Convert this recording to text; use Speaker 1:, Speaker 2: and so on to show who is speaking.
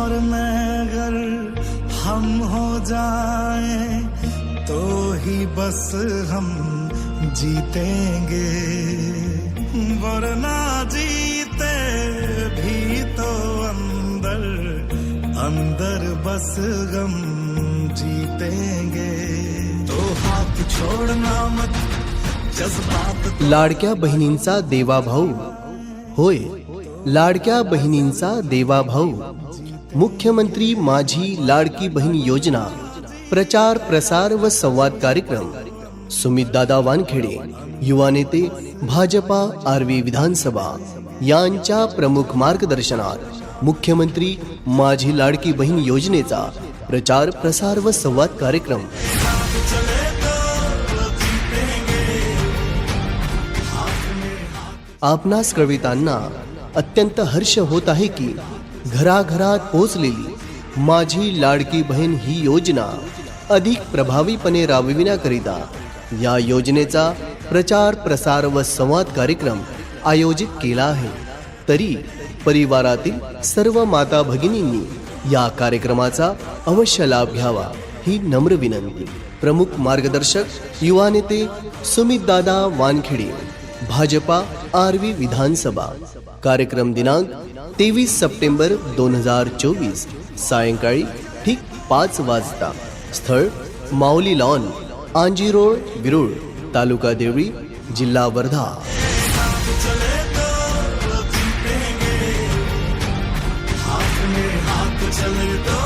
Speaker 1: और मैं अगर हम हो जाए तो ही बस हम जीतेंगे। वरना जीते भी तो अंदर अंदर बस गम जीतेंगे। तो हाथ छोड़ना मत, जज्बात
Speaker 2: लाडक्या बहिणींचा देवा भाऊ। होय, लाडक्या बहिणींचा देवा भाऊ। मुख्यमंत्री माझी लाडकी बहीण योजना, प्रचार, प्रसार व संवाद कार्यक्रम सुमितदादा वानखेडे, युवा नेते, भाजपा, आर्वी विधानसभा, यांच्या प्रमुख मार्गदर्शनात मुख्यमंत्री माझी लाडकी बहीण योजनेचा प्रचार, प्रसार व संवाद कार्यक्रम. आपणास कळविताना अत्यंत हर्ष होत आहे की घराघरात पोहोचलेली माझी लाडकी बहीण ही योजना अधिक प्रभावीपणे राबविण्याकरिता या योजनेचा प्रचार प्रसार व संवाद कार्यक्रम आयोजित केला आहे. तरी परिवारातील सर्व माता भगिनींनी या कार्यक्रमाचा अवश्य लाभ घ्यावा ही नम्र विनंती. प्रमुख मार्गदर्शक युवा नेते सुमित दादा वानखेडे भाजपा आरवी विधानसभा. कार्यक्रम दिनांक तेवीस सप्टेंबर दोन हज़ार चोवीस, सायंकाळी ठीक पाच वाजता स्थळ माऊली लॉन आंजी रोड विरुळ तालुका देवळी, जिल्हा वर्धा.
Speaker 1: चले